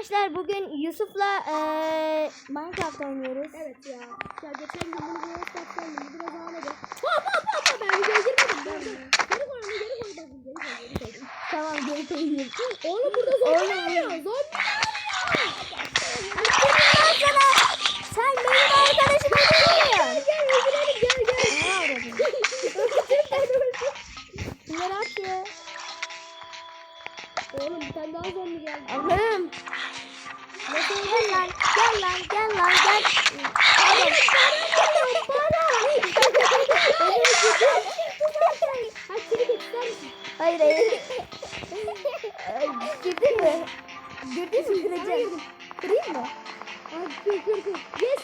arkadaşlar bugün Yusuf'la eee Minecraft oynuyoruz. Evet ya. Ya geçen gün bunu biraz kapsaydım. Biraz ağladı. Hop hop hop. Ben videoya girmedim. Ben de. Geri koy onu geri koy. Geri koy. Geri koy. Tamam geri koyayım. Oğlum burada zombi arıyor. Zombi sana sen benim arkadaşım öldürüyorsun. Gel öldürelim gel gel. Bunları at ya. Oğlum bir tane daha zombi geldi. Allah'ım. Gel lan gel lan gel lan gel. Misin? Hayır hayır. Ay, Girdin mi? Girdin mi kıracağım. Kırayım mı? Kır kır kır. Yes.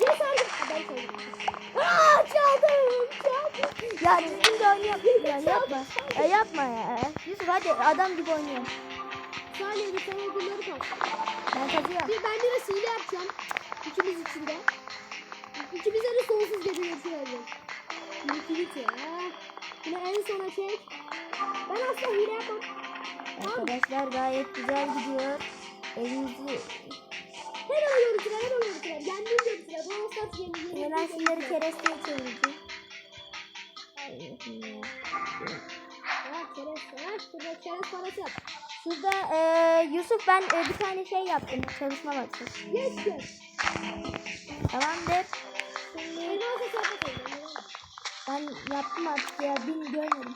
Yes aldım. Ben çaldım. Aa çaldım. Çaldım. Ya düzgün de oynayalım. Ya yapma. Ya yapma ya. Yusuf hadi adam gibi oynayalım. Saniye bir sana bunları kal. Ben kazıyorum. Bir ben de hile yapacağım. İkimiz için de. İkimize de sonsuz gece geçirelim. Liquidity. Yine en sona çek. Ben asla hile yapmam. Arkadaşlar gayet güzel gidiyor. Elimizi Hemen ölüyorum sıra, hemen ölüyorum sıra. Yendim diyorum sıra. Bu olsa yendim. hemen şunları keresteye çevireceğim. Ha çerez. Ha şurada çerez parası yap. Şurada eee Yusuf ben e, bir tane şey yaptım. Çalışma masası. Yes yes. Tamamdır. Koy. Ben yaptım artık ya. Bin görmedim.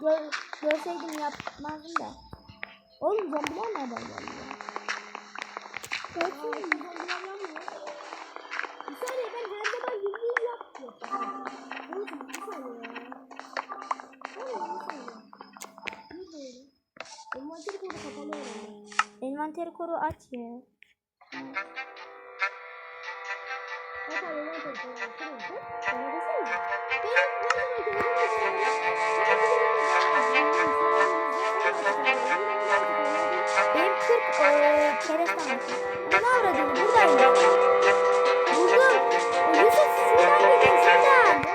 Gör, görseydim yapmazdım da. Oğlum zombiler nereden geldi ya? Envanteri koru aç ya. Benim ne zaman Benim 40 eee kereste masası. Ne avradın? Buradayım. Buldum. Yusuf şuradan gidin şuradan.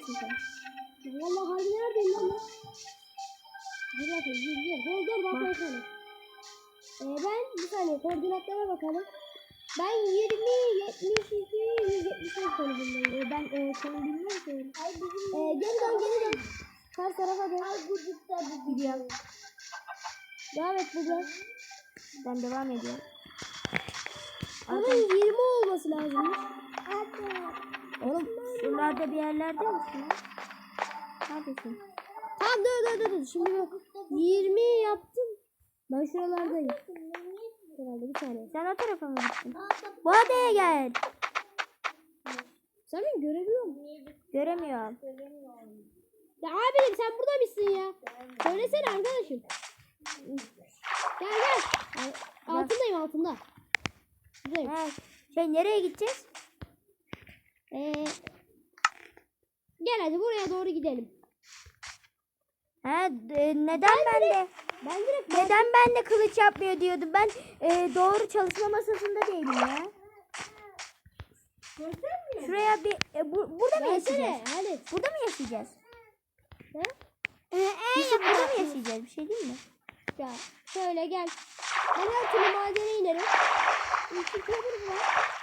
Ne yapıyorsun sen? Vallahi harbi neredeyim lan? Bir dakika, bir bir. Gel gel bak Bak. bakalım. Ee, ben bir saniye koordinatlara bakalım. Ben 20, 72, 175 konumundayım. Ee, ben e, konum bilmiyorum ki. Ay bizim... Ee, geri dön geri dön. Ters tarafa dön. Ay gıcıkta bu Gidiyorum. Devam et burada. Ben devam ediyorum. Ama 20 olması lazım. Oğlum şuralarda bir yerlerde misin? Neredesin? Tamam dur dur dur. dur. Şimdi ben 20 yaptım. Ben şuralardayım. Herhalde bir saniye. Sen o tarafa mı gittin? Bu adaya gel. Sen beni görebiliyor musun? Göremiyorum. Ya abim sen burada mısın ya? Söylesene arkadaşım. Gel gel. Al- Altındayım altında. Buradayım. Ha, şey nereye gideceğiz? Ee, gel hadi buraya doğru gidelim. Ha, e, neden ben de Ben direkt neden ben de kılıç yapmıyor diyordum. Ben e, doğru çalışma masasında değilim ya. Şuraya bir e, bu, burada mı yaşayacağız? Hadi. Burada mı yaşayacağız? Ha? Yusuf burada mı yaşayacağız? Bir şey değil mi? Ya şöyle gel. Ben her türlü madene inerim. İki kömür var.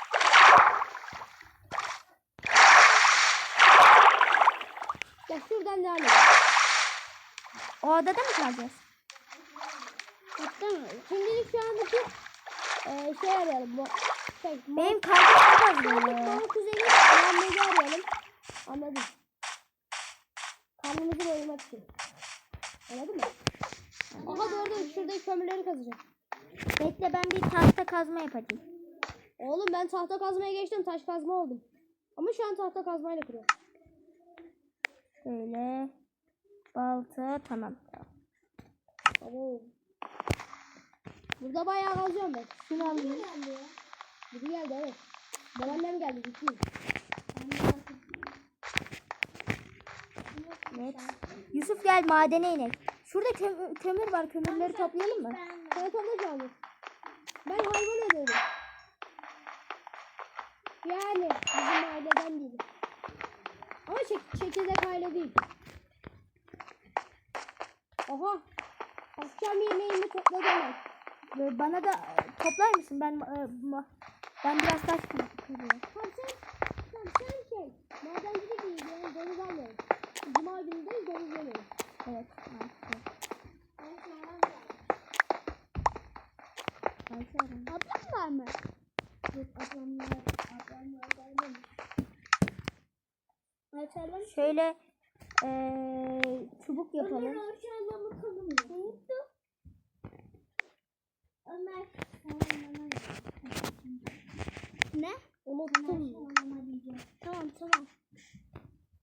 Ya şuradan devam edelim. O adada mı kalacağız? Tamam. Şimdilik şu andaki e, şey arayalım. Bu, şey, Benim kalbim çok az böyle. Doğu kuzeni Muhammed'i arayalım. Anladım. Karnımızı doyurmak için. Anladın mı? Aha doğru şuradaki kömürleri kazacağım. Bekle ben bir tahta kazma yapacağım. Oğlum ben tahta kazmaya geçtim taş kazma oldum. Ama şu an tahta kazmayla kırıyorum. Şöyle balta tamam. Abo. Burada bayağı kazıyorum ben. Şunu alayım. Biri geldi evet. Babaannem geldi gitmeyeyim. Evet. Yusuf gel madene inek. Şurada kömür, kömür var. Kömürleri toplayalım mı? Sana toplayacağım. Ben hayvan ederim. Yani bizim aileden değil. Ama çek çekirdek aile değil. Aha. Akşam yemeğimi topladım ben. Bana da toplar mısın? Ben e, ben biraz taş kırıyorum. Tamam sen, tamam sen şey. Madencilik iyi yani deniz almıyorum. Cuma günündeyiz deniz yemeği. Evet. Ablam var mı? Yok, ablam var. Ablam var, Şöyle eee çubuk yapalım. Ne? Unuttum. Tamam tamam.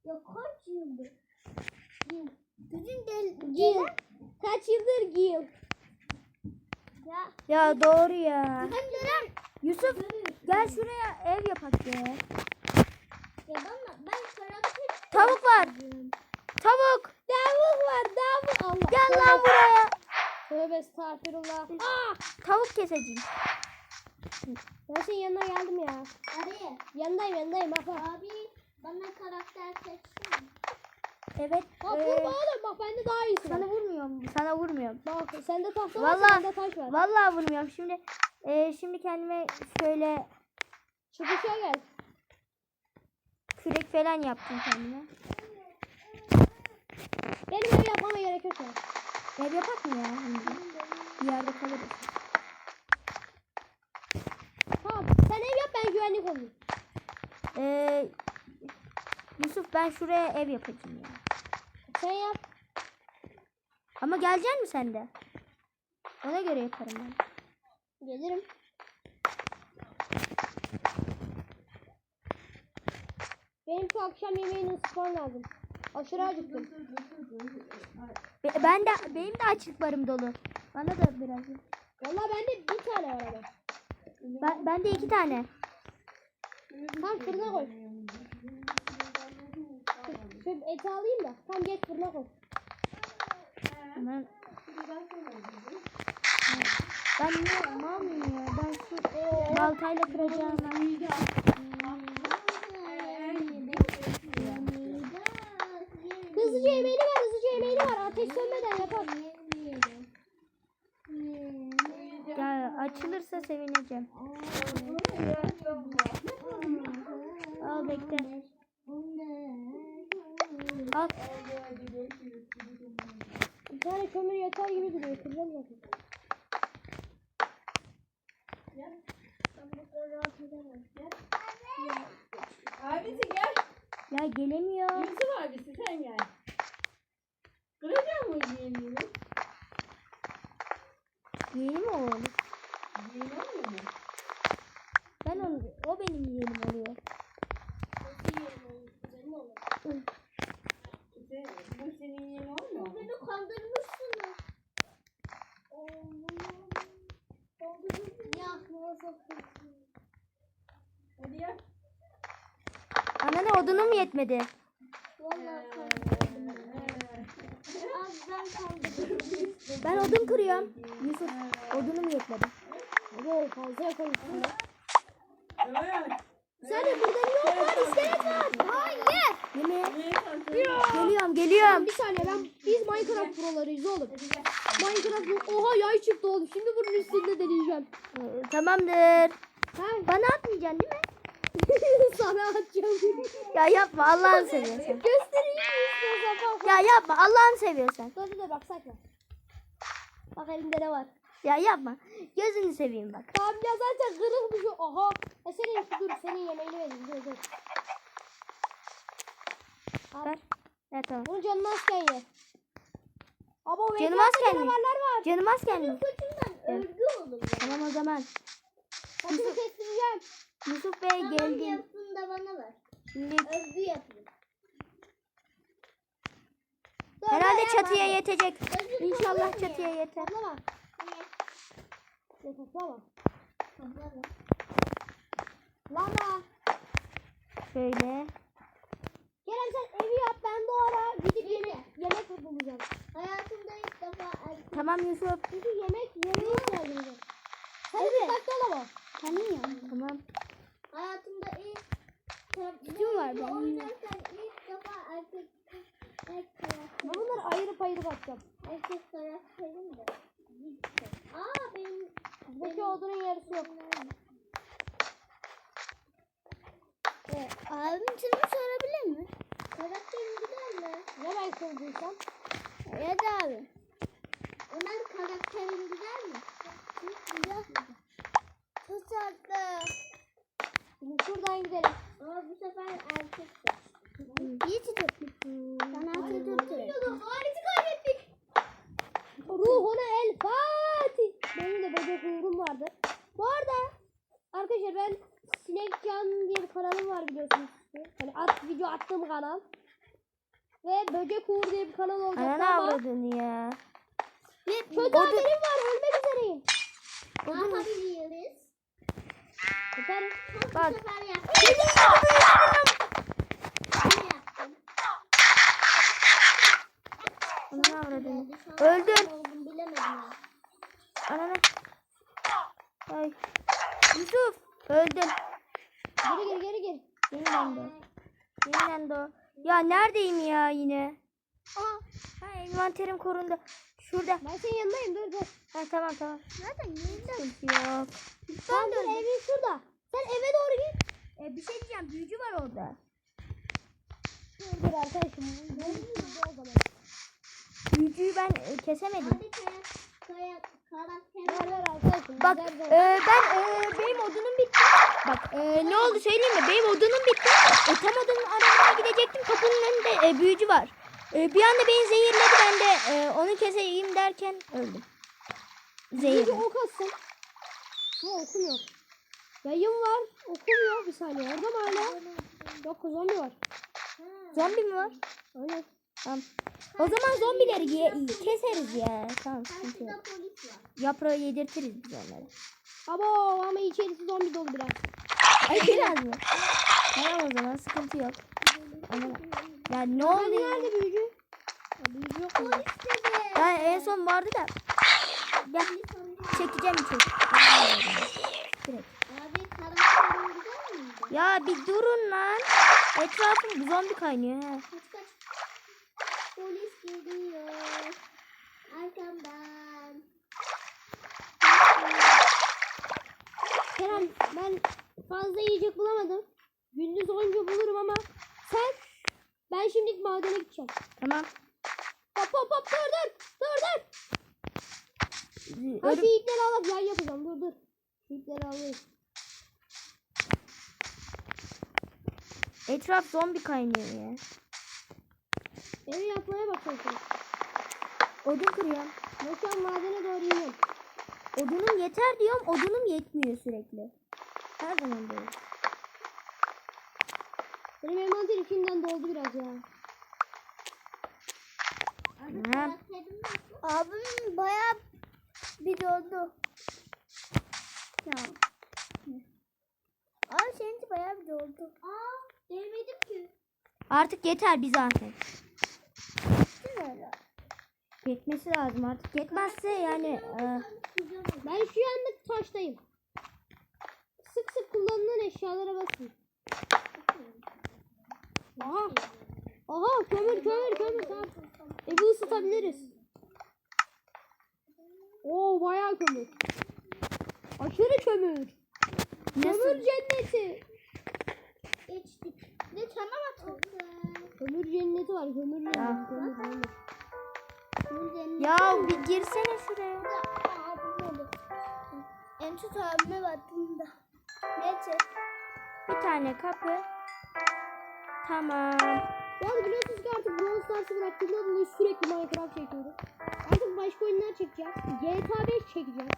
Ya kaç yıldır? Bizim del Gil. Kaç yıldır Gil? Ya. ya doğru ya. Yusuf gel şuraya ev yapak ya. Ya ben, ben karakter Tavuk var. Tavuk. Davul var davul. Allah. Gel lan buraya. Tövbe estağfurullah. Aa! Tavuk keseceğim. Ben senin yanına geldim ya. Abi, Yanındayım yanındayım bak bak. abi bana karakter seçsene. Evet. Bak eee, vurma oğlum bak bende daha iyisi sana vurmuyorum. Sana vurmuyorum. Bak sende tahta var Vallahi- sende taş var. Vallahi vurmuyorum. Şimdi eee, şimdi kendime şöyle Çıkışa gel. kürek falan yaptım kendime. Benim ev yapmama gerek yok. Ev yapak mı ya? Şimdi? Bir yerde kalırız. Tamam sen ev yap ben güvenlik olayım. Eee Yusuf ben şuraya ev yapacağım ya. Sen yap. Ama gelecek mi sen de? Ona göre yaparım ben. Gelirim. Benim şu akşam yemeğini ısıtmam lazım. Aşırı acıktım. Be- ben de benim de açlıklarım dolu. Bana da biraz. ver. Vallahi bende bir tane var ama. Ben ben de iki tane. Tam fırına koy. Şu eti alayım da. Tam geç fırına koy. Ben ben ne mal mıyım ya? Ben şu baltayla kıracağım. Hızlıca yemeğini var, hızlıca yemeğini var. Ateş sönmeden yapar. Ya açılırsa sevineceğim. Al bekle. Al. Bir tane kömür yeter gibi duruyor. Kıracağım zaten. Abisi gel. Ya gelemiyor. Yusuf abisi sen gel. Kıracak mı yemeğini? oğlum. Yeğen olmuyor mu? Ben onu, o benim yeğenim oluyor. Bu senin yeğen olmuyor mu? Beni kandırmışsınız. Ya nasıl Hadi ya. Anne odunum yetmedi. Vallahi. Ben odun kırıyorum. Yusuf odunum yetmedi. Hadi fazla konuştun ya. Evet. Sen de burada yok var iskelet var. Hayır. Ne kalsın? Geliyorum geliyorum. Bir saniye ben biz Minecraft prolarıyız oğlum. Minecraft bu- oha yay çıktı oğlum. Şimdi bunun üstünde deneyeceğim. Tamamdır. Ha? Bana atmayacaksın değil mi? Sana atacağım. Ya yapma Allah'ını seviyorsan. Göstereyim mi istiyorsan. Ya yapma Allah'ını seviyorsan. Dur dur bak sakla. Bak elimde ne var. Ya yapma. Gözünü seveyim bak. Tamam ya zaten kırılmış o. Aha. E senin dur senin yemeğini vereyim dur dur. Ver. Ya tamam. Bunu canın azken ye. Ama o Canım azken mi? var. Canım azken mi? Olur ya. Tamam o zaman. Hepsini kestireceğim. Yusuf Bey Tamam geldim. yapsın da bana ver. Şimdi Örgü yapayım. Herhalde çatıya yetecek. İnşallah çatıya ya. yeter. Toplama. Dur toplama. Toplarım. Lama. Şöyle. Kerem sen evi yap ben o ara gidip yemek, yemek bulacağım. Hayatımda ilk defa erkek Tamam Yusuf. Çünkü yemek yemeğe ihtiyacım var. Sen de dikkatli ol ama. Tanıyorum. Tamam. hayatımda ilk Gücüm var benim. oynarken ilk defa erkek erkek karakter. Ben bunları ayırıp ayırıp atacağım. Erkek karakterim de. gitti. Aa benim Buradaki odunun yarısı yok. Ee, abim seni sorabilir mi? karakterim gider mi? Ne ben kırdıysam. Ya da abi. Ömer karakterim gider mi? Hı, Gider. Çok tatlı. Şimdi şuradan gidelim. Ama bu sefer erkekti. İyi tutun. Sana atı tutun. Aleti kaybettik. Ruhuna el Fatih. Benim de böcek uğrum vardı. Bu arada arkadaşlar ben Sinekcan diye bir kanalım var biliyorsunuz. Hani at, video attığım kanal. Ve Böcek Uğur diye bir kanal olacak Ananı ama avradın ya. kötü Odun- haberim var ölmek üzereyim. Ne yapabiliriz? Süper. Bu Bak. sefer yaptım. Yine yaptım. Ananı avradın. Şu an Öldüm. ne oldum bilemedim ya. Ananı. Ay. Yusuf. Öldüm. Geri geri geri geri. Yeniden doğ. Yeniden doğ. Ya neredeyim ya yine? Aa. Ha envanterim korundu. Şurada. Ben senin yanındayım dur dur. Ha tamam tamam. Zaten yeniden. Yok. Sen dur evin şurada. Sen eve doğru git. E, bir şey diyeceğim. Büyücü var orada. Dur dur arkadaşım. Büyücüyü ben e, kesemedim. Hadi kaya, kaya, Bak e, ben e, benim odunum bitti. Bak e, ne oldu söyleyeyim mi? Benim odunum bitti. E, tam odunun aramaya gidecektim. Kapının önünde e, büyücü var. E, bir anda beni zehirledi. Ben de e, onu keseyim derken öldüm. Bir Zehirli. ok atsın. Ha okum yok. Yayın var. Okum yok. Bir saniye. Orada mı hala? Yok zombi var. Zombi mi var? Öyle. Tamam. O zaman zombileri ye- keseriz ya. Tamam sıkıntı yok. Karşıda polis var. Yaprağı yedirtiriz biz onlara. Abo ama içerisi zombi dolu biraz. Ay biraz mı? Tamam o zaman sıkıntı yok. Ama, ya ne oldu ya? nerede büyücü? Ya büyücü yok mu? Ya en son vardı da. Gel çekeceğim içeri. Direkt. Ya bir durun lan. Etrafım zombi kaynıyor ha. Kaç kaç. Polis geliyor. Arkamdan. Kerem ben fazla yiyecek bulamadım. Gündüz oyuncu bulurum ama sen ben şimdi madene gideceğim. Tamam. Hop hop hop dur dur dur dur. Ha şu ipleri alıp yay yapacağım dur dur. Şu ipleri alayım. Etraf zombi kaynıyor ya. Evi yapmaya bakıyorum. Odun kırıyorum. An madene doğru iniyorum. Odunum yeter diyorum. Odunum yetmiyor sürekli. Her zaman böyle. Benim envanterim şimdiden doldu biraz ya. Ha. Abim bayağı bir doldu. Ya. Abi seninki bayağı bir doldu. Aa, değmedim ki. Artık yeter mi öyle? Yetmesi lazım artık. Yetmezse yani e, Ben şu anlık taştayım. Sık sık kullanılan eşyalara basın. Aha. Aha kömür kömür kömür tamam. Evi ısıtabiliriz. Oo bayağı kömür. Aşırı kömür. Kömür cenneti. Geçtik. Ne atıldı. Kömür cenneti var kömür cenneti. Ya. Kömür, kömür. ya bir girsene şuraya. Abim oldu. En tut abime baktım Neyse. Bir tane kapı. Tamam. Bu arada biliyorsunuz ki artık Brawl Stars'ı bıraktığımda dolayı sürekli Minecraft çekiyorum. Artık başka oyunlar çekeceğim. GTA 5 çekeceğim.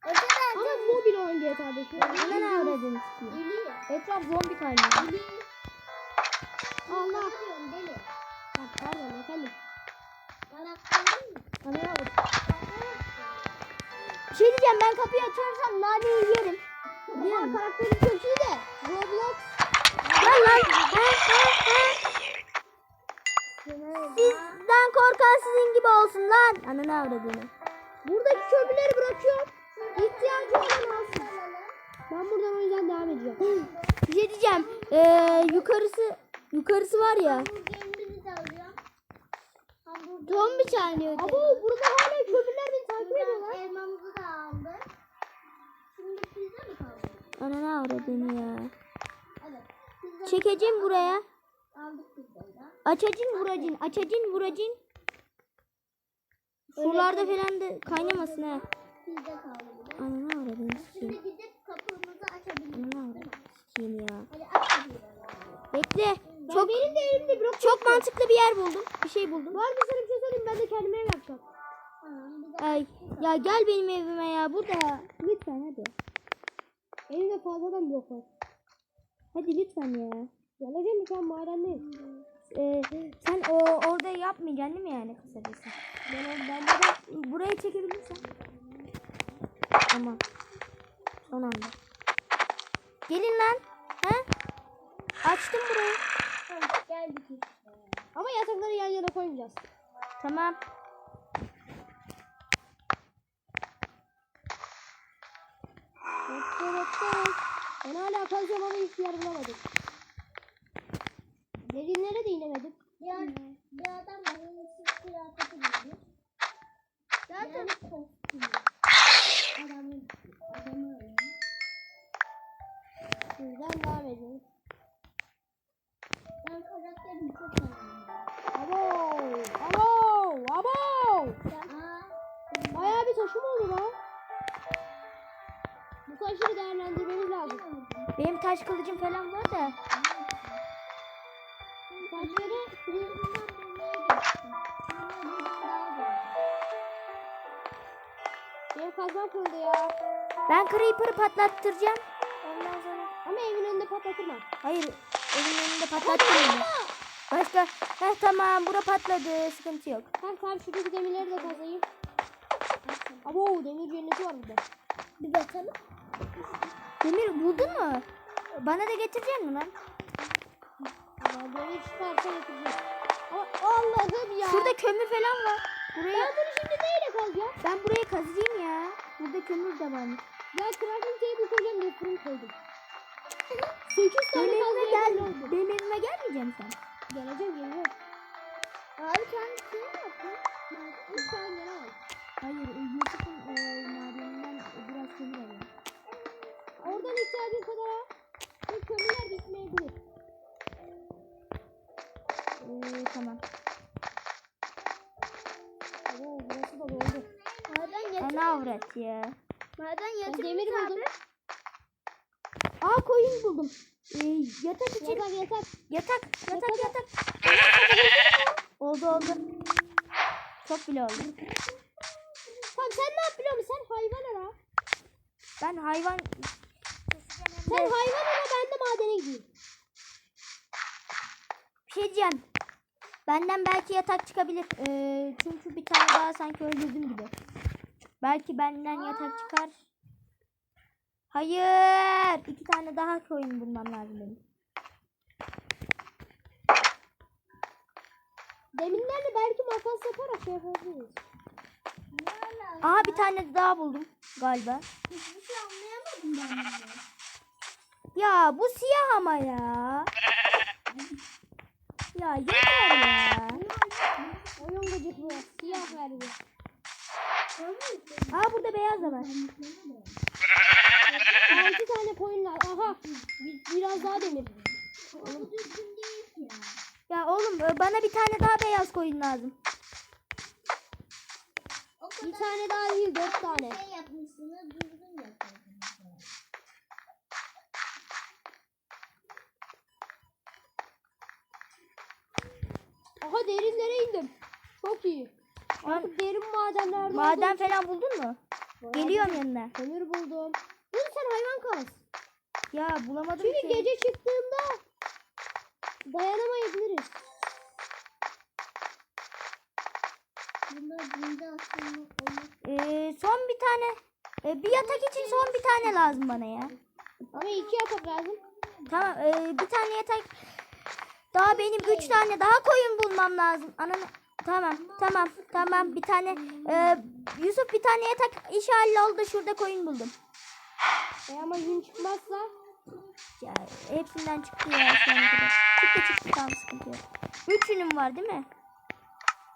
Kadar Ama mobil olan GTA 5. Ana ne avradın? Deli. Etraf zombi kaynıyor. Deli. Allah. Deli? Bak pardon efendim. Karakterin mi? Ana ne oldu? Bir şey diyeceğim ben kapıyı açarsam naneyi yerim. Karakterim çok iyi de. Roblox. Lan lan. Sizden korkan sizin gibi olsun lan. Ananı avradını. Buradaki kömürleri bırakıyorum. İhtiyacı olan alsın. Ben buradan o yüzden devam edeceğim. Bir şey diyeceğim. Ee, yukarısı yukarısı var ya. Hamburger. Zombi çağırıyor. Abo burada hala kömürler beni takip ediyorlar. Elmamızı da aldık. Şimdi pizza mı kaldı? Ananı avradını ya. Çekeceğim buraya. Açacın vuracın. Açacın vuracın. Sularda falan da kaynamasın ha. Ananı avradını Şimdi sikeyim. gidip kapımızı açabiliriz. Ananı avradını sikeyim ya. Bekle. Çok, benim de elimde bırak. çok mantıklı bir yer buldum. Bir şey buldum. Bu arada sana bir şey söyleyeyim ben de kendime ev yapacağım. Ay ya gel benim evime ya burada. Lütfen hadi. Elimde fazladan blok var. Hadi lütfen ya. Geleceğim mi sen madendeyim. Ee, sen o orada yapmayacaksın değil mi yani kısacası? Ben, ben burada buraya çekebilirsen. Tamam. Son anda. Gelin lan. Ha? Açtım burayı. Tamam, geldik. Ama yatakları yan yana koymayacağız. Tamam. Doktor doktor. Ben hala kazacağım ama hiçbir yer bulamadım. Derinlere de inemedim. Bir, bir adam benim sırt kıyafeti giymiş. Zaten kostüm. Adamın adamı öyle. Şuradan devam ediyorum. Taşları değerlendirmemiz lazım. Benim taş kılıcım falan var da. Taşları zor. benim kazmam kırıldı ya. Ben Creeper'ı patlattıracağım. Ondan sonra. Ama evin önünde patlatırma. Hayır. Evin önünde patlattırmayayım. Başka. Heh tamam. Bura patladı. Sıkıntı yok. Tamam tamam şuradaki demirleri de kazayım. Abo demir cenneti var burada. Bir bakalım. Demir buldun mu? Bana da getirecek mi lan? Ya demir çıkarsa getireceğim. Allah'ım ya. Şurada kömür falan var. Buraya Ben bunu şimdi neyle kazacağım? ben buraya kazıyım ya. Burada kömür de varmış. Ya crafting table koyacağım diye fırın koydum. 8 tane Benim evime gel. oldu. Benim evime gelmeyeceksin sen. Geleceğim geleceğim. Abi sen şey mi yaptın? Üç tane gene var. Hayır. e, Oradan ihtiyacın kadar al. Ve kömürler bitmeyebilir. Ee, tamam. Oo burası da doldu. Maden yatır. Ana avrat ya. Maden Ben yatır. demir buldum. Aa koyun buldum. Ee, yatak için. Yatak yatak. Yatak. Yatak yatak. Oldu oldu. Çok bile oldu. Tamam sen ne yap biliyor musun? Sen hayvan ara. Ben hayvan... Sen hayvan ara ben de madene gideyim. Bir şey diyeceğim. Benden belki yatak çıkabilir. Ee, çünkü bir tane daha sanki öldürdüm gibi. Belki benden yatak çıkar. Hayır. iki tane daha koyun bulmam lazım benim. Deminlerle belki makas yaparak şey yapabiliriz. Aha bir tane daha buldum galiba. Hiçbir şey anlayamadım ben. Ya bu siyah ama ya. Ya yeter ya. Oyun gıcıklı. Siyah verdi. Aa burada beyaz da var. 6 tane koyun var. Aha. Bir- biraz daha demir. Bu ya. Oğlum e, bana bir tane daha beyaz koyun lazım. Bir tane daha değil. 4 tane. şey yapmışsınız düzgün yapıyorsunuz. Aha derinlere indim. Çok iyi. Artık derin madenlerde Maden falan buldun mu? için- Geliyorum yanına. Kömür buldum. Dur sen hayvan kas. Ya bulamadım Çünkü ki. gece çıktığında dayanamayabiliriz. Bunlar bunda aslında olmak Ee, son bir tane. e, bir yatak için son bir tane lazım bana ya. Ama iki yatak lazım. Tamam e, bir tane yatak. Daha benim üç tane daha koyun bulmam lazım. Ananı. Tamam tamam tamam bir tane. e, Yusuf bir tane yatak işi halloldu. Şurada koyun buldum. E ama gün çıkmazsa Ya, hepsinden çıktı ya kadar. Çıktı çıktı tamam sıkıntı yok. Üç ünüm var değil mi?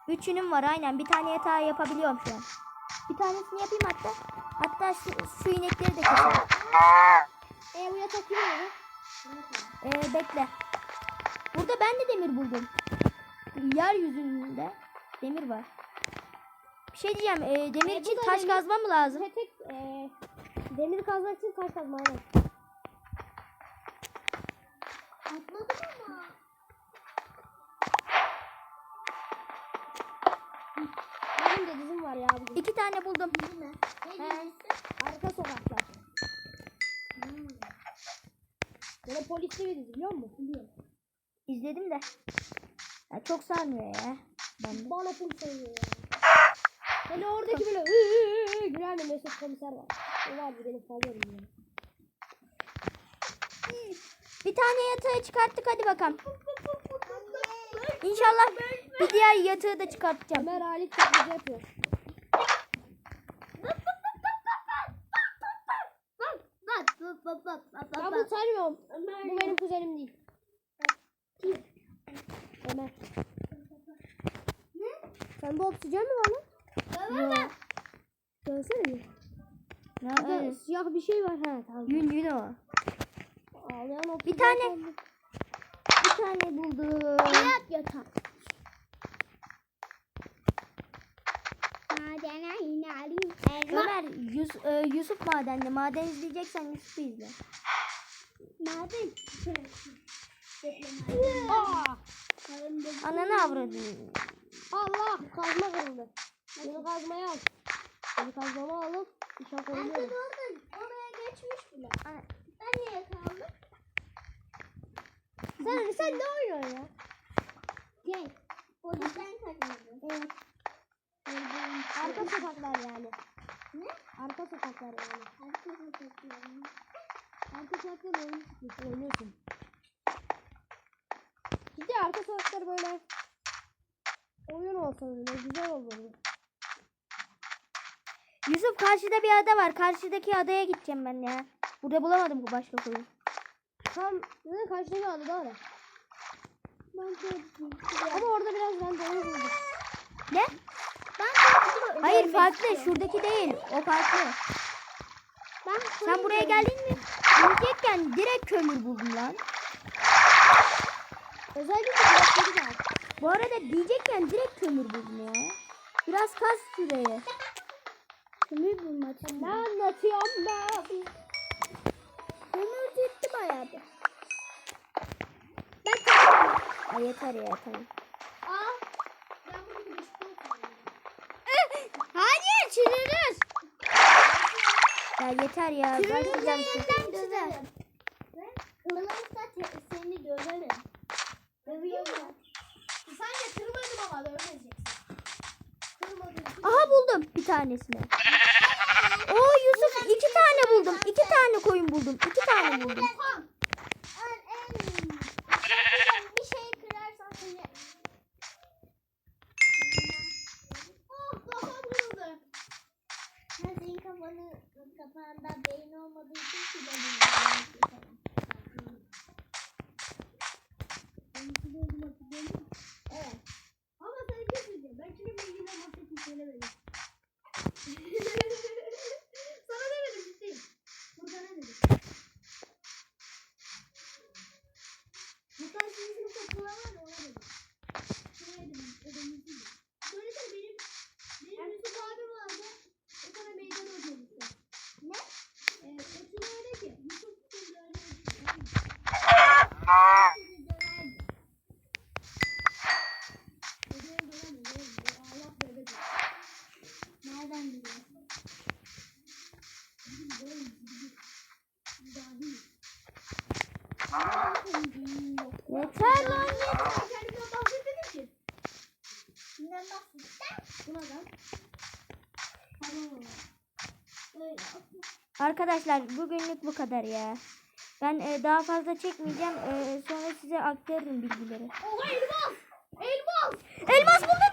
Üç ünüm var aynen. Bir tane yatağı yapabiliyorum şu an. Bir tanesini yapayım hatta. Hatta şu, şu inekleri de keselim. e bu yatak olur? Ee, bekle. Burada ben de demir buldum. Yeryüzünde demir var. Bir şey diyeceğim. ee, demir E, için taş demir. kazma mı lazım? Petek e, demir kazmak için taş kazma aynen. atladım ama. Benim de dizim var ya bugün. İki tane buldum. Değil mi? Ne? Arka sokaklar. Hmm. Böyle polisli bir dizi biliyor musun? Biliyorum. İzledim de. Ya çok sarmıyor ya. Ben de. Bana full sayıyor ya. Hele oradaki böyle ıı, ıı, ıı, gülen Mesut komiser var. O var bir benim favorim ya. Bir tane yatağı çıkarttık hadi bakalım. İnşallah bir diğer yatağı da çıkartacağım. Ömer Halit taklidi yapıyor. Bak bak bak bak bak Ben bak bunu bak. tanımıyorum. Bu benim kuzenim değil. Kim? Ömer. Ne? Sende oksijen mi var lan? Baba bak. Görsene bir. Ya, Bir de evet. siyah bir şey var. He tamam. Yün yün o. Ağlayan oksijen. Bir tane. kaldı. Bir tane buldum. Hayat yatak. Ömer Yus, e, Yusuf madenli. Maden izleyeceksen Yusuf'u izle. Maden. Ananı avradın. Allah kazma kırıldı. Yeni kazmayı al. Yeni kazmamı alıp işe Herkes koyuyorum. orada oraya geçmiş bile. Ben niye kaldım? Sen, sen ne oynuyorsun ya? Gel. Polisten kaçmadın. Evet. Arka sokaklar yani. Ne? Arka sokaklar yani. Herkes kaçmadın. Arka sokaklar oyun çıkıyorsun. Oynuyorsun. Bir de arka sokaklar böyle oyun olsa böyle güzel olur. Yusuf karşıda bir ada var. Karşıdaki adaya gideceğim ben ya. Burada bulamadım bu başka koyun. Tam ne karşıdaki adı doğru. Ben. Ama orada biraz ben dolu buldum. Ne? Ben korktum. Hayır farklı. Şuradaki değil. O farklı. Ben Sen buraya geldin mi? Diyecekken direkt kömür buldum lan. Özellikle var. Bu arada diyecekken direkt kömür buldum ya. Biraz kas şuraya. kömür bulmak Ne anlatıyorum ben? Kömür gitti bayağı bir. Ay yeter ya tamam. Aa. Ben bunu Hayır. Ya yeter ya. Başlayacağım. Senden döverim. Kırılırsa te- seni döverim. Dövüyorum. Sen de kırmadım ama dövmeyeceksin. Kırmadın. Aha buldum bir tanesini. Oo Yusuf iki tane buldum. İki tane koyun buldum. İki tane buldum. Şey. Oh kafanda beyin olmadığı için silebilirim. Evet. Ama sen şey söyleyeceğim. Ben kimin bilgiyle bahsettiğini söylemedim. Sana demedim ciddiyim. Furkan'a dedim. Hatta şimdi kapılar var ya ona dedim. Şuraya dedim. O da Yusuf. Söylesene benim benim Yusuf abim vardı. O sana meydan okuyordu. Ne? Ee, o şunu öyle ki. Yusuf şimdi öyle Nereden biliyorsun? Yeter lan yeter. Kendimden bahsetmedim ki. Kimden bahsettin? Buna da. Tamam. Böyle. Arkadaşlar bugünlük bu kadar ya. Ben e, daha fazla çekmeyeceğim. E, sonra size aktarırım bilgileri.